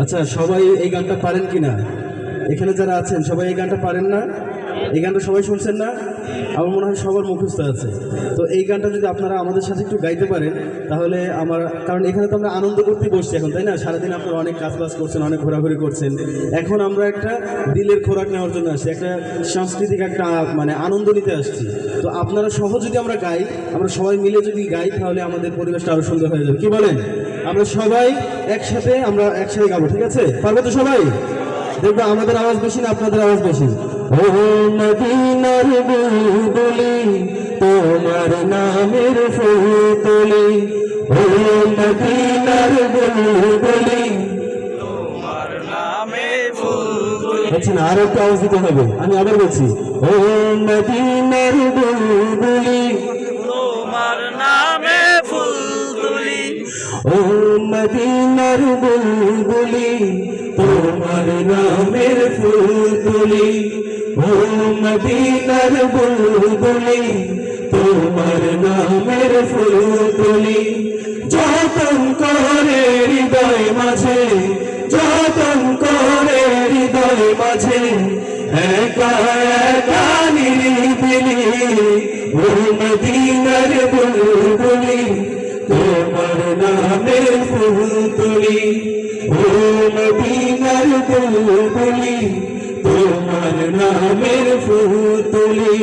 আচ্ছা সবাই এই গানটা পারেন কিনা? এখানে যারা আছেন, সবাই এই গানটা পারেন না? এই গানটা সবাই শুনছেন না? আমার মনে হয় সবার মুখস্থ আছে। তো এই গানটা যদি আপনারা আমাদের সাথে একটু গাইতে পারেন, তাহলে আমার, কারণ এখানে তো আমরা আনন্দ করতে বসছি এখন, তাই না? সারাদিন আপনারা অনেক কাজ বাজ করছেন, অনেক ঘোরাঘুরি করছেন। এখন আমরা একটা দিলের খোরাক নেওয়ার জন্য আসছি, একটা সাংস্কৃতিক একটা মানে আনন্দ নিতে আসছি। তো আপনারা সহ যদি আমরা গাই, আমরা সবাই মিলে যদি গাই, তাহলে আমাদের পরিবেশটা আরও সুন্দর হয়ে যাবে। কি বলেন? আমরা সবাই একসাথে, আমরা একসাথে গাবো, ঠিক আছে? পারব তো সবাই? দেখব আমাদের আওয়াজ বেশি না আপনাদের আওয়াজ বেশি? ও মদিনার বুলবুলি, তোমার নামের ফুলতলি। ও মদিনার বুলবুলি আচ্ছা না, আরও একটু আওয়াজ দিতে হবে। আমি আবার বলছি ও মদিনার বুলবুলি ও মদিনার বুলবুলি, তোমার নামের ফুল তুলি ও মদিনার বুলবুলি, তোমার নামের ফুল তুলি যতন করে হৃদয় মাঝে, যতন করে হৃদয় মাঝে ও মদিনার বুলবুলি, তোমার তুলি ও মদিনার বুলবুলি তোমার নামের ফুল তুলি